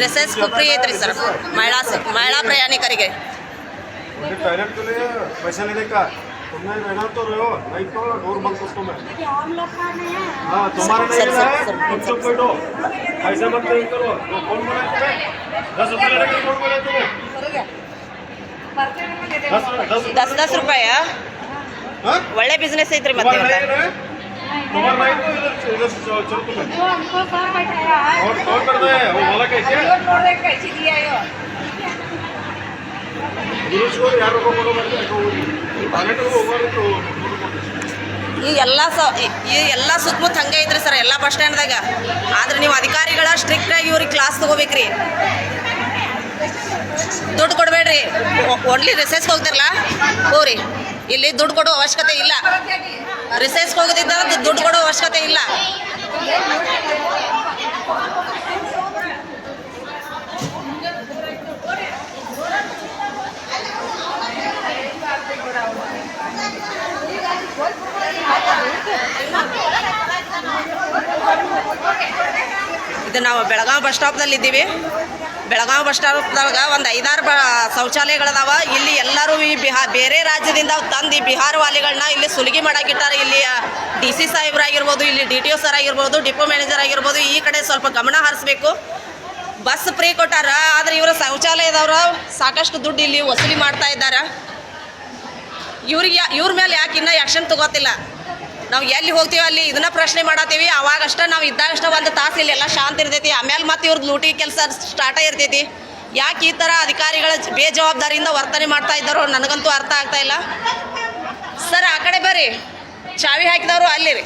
Recess free ಐತ್ರಿ sir ಮಹಿಳಾ ಸ- ಮಹಿಳಾ ಪ್ರಯಾಣಿಕರಿಗೆ टॉयलेट के लिए पैसा लेने का तुमने रहना तो रहो नहीं तो और बंद कर तुम्हें हम लोग का नहीं है हाँ तुम्हारा नहीं सर, लेना सर, है सर, तुम चुप बैठो ऐसे मत नहीं करो वो कौन बोला तुम्हें दस रुपये लेने के कौन बोला तुम्हें दस दस ದಸ್ ದಸ್ ರೂಪಾಯ हाँ? ಒಳ್ಳೆ ಬಿಸ್ನೆಸ್ ಐತ್ರಿ ಮತ್ತೆ ಎಲ್ಲ ಸ ಈ ಎಲ್ಲ ಸುತ್ತಮುತ್ತ ಹಂಗೆ ಐತ್ರಿ ಸರ್ ಎಲ್ಲ ಬಸ್ ಸ್ಟ್ಯಾಂಡ್ದಾಗ. ಆದ್ರೆ ನೀವು ಅಧಿಕಾರಿಗಳ ಸ್ಟ್ರಿಕ್ಟಾಗಿ ಇವ್ರಿಗೆ ಕ್ಲಾಸ್ ತಗೋಬೇಕ್ರಿ. ದುಡ್ಡು ಕೊಡಬೇಡ್ರಿ. ಓನ್ಲಿ ರಿಸೆಸ್ಗೆ ಹೋಗ್ತಿರಲ್ಲ ಹೋಗ್ರಿ. ಇಲ್ಲಿ ದುಡ್ಡು ಕೊಡೋ ಅವಶ್ಯಕತೆ ಇಲ್ಲ. ರಿಸೆಸ್ಗೆ ಹೋಗೋದಿದ್ದ ದುಡ್ಡು ಕೊಡೋ ಅವಶ್ಯಕತೆ ಇಲ್ಲ. ಇದು ನಾವು ಬೆಳಗಾವಿ ಬಸ್ ಸ್ಟಾಪ್ದಲ್ಲಿ ಇದ್ದೀವಿ ಬೆಳಗಾವಿ ಬಸ್ ಸ್ಟಾಪ್ದಾಗ ಒಂದು ಐದಾರು ಬ ಶೌಚಾಲಯಗಳದಾವ. ಇಲ್ಲಿ ಎಲ್ಲರೂ ಈ ಬಿಹಾ ಬೇರೆ ರಾಜ್ಯದಿಂದ ತಂದು ಈ ಬಿಹಾರ ವಾಲಿಗಳನ್ನ ಇಲ್ಲಿ ಸುಲಿಗೆ ಮಾಡಾಕಿಟ್ಟಾರೆ. ಇಲ್ಲಿ ಡಿ ಸಿ ಸಾಹೇಬ್ರಾಗಿರ್ಬೋದು, ಇಲ್ಲಿ ಡಿ ಟಿ ಒ ಸರ್ ಆಗಿರ್ಬೋದು ಡಿಪೋ ಮ್ಯಾನೇಜರ್ ಆಗಿರ್ಬೋದು, ಈ ಕಡೆ ಸ್ವಲ್ಪ ಗಮನ ಹರಿಸ್ಬೇಕು. ಬಸ್ ಫ್ರೀ ಕೊಟ್ಟಾರ, ಆದರೆ ಇವರು ಶೌಚಾಲಯದವರು ಸಾಕಷ್ಟು ದುಡ್ಡು ಇಲ್ಲಿ ವಸೂಲಿ ಮಾಡ್ತಾ ಇದ್ದಾರೆ. ಇವ್ರಿಗೆ, ಇವ್ರ ಮೇಲೆ ಯಾಕೆ ಇನ್ನೂ ಆ್ಯಕ್ಷನ್ ತಗೋತಿಲ್ಲ? ನಾವು ಎಲ್ಲಿ ಹೋಗ್ತೀವಿ ಅಲ್ಲಿ ಇದನ್ನ ಪ್ರಶ್ನೆ ಮಾಡತ್ತೀವಿ ಅವಾಗಷ್ಟ ನಾವು ಇದ್ದಾಗಷ್ಟ ಒಂದು ತಾಸು ಇಲ್ಲಿ ಎಲ್ಲ ಶಾಂತ ಇರ್ತೈತಿ. ಆಮೇಲೆ ಮತ್ತೆ ಇವ್ರದ್ದು ಲೂಟಿ ಕೆಲಸ ಸ್ಟಾರ್ಟ ಇರ್ತೈತಿ. ಯಾಕೆ ಈ ಥರ ಅಧಿಕಾರಿಗಳ ಬೇಜವಾಬ್ದಾರಿಯಿಂದ ವರ್ತನೆ ಮಾಡ್ತಾ ಇದ್ದಾರೋ ನನಗಂತೂ ಅರ್ಥ ಆಗ್ತಾ ಇಲ್ಲ. ಸರ್, ಆ ಕಡೆ ಬರ್ರಿ. ಚಾವಿ ಹಾಕಿದವರು ಅಲ್ಲಿ ರೀ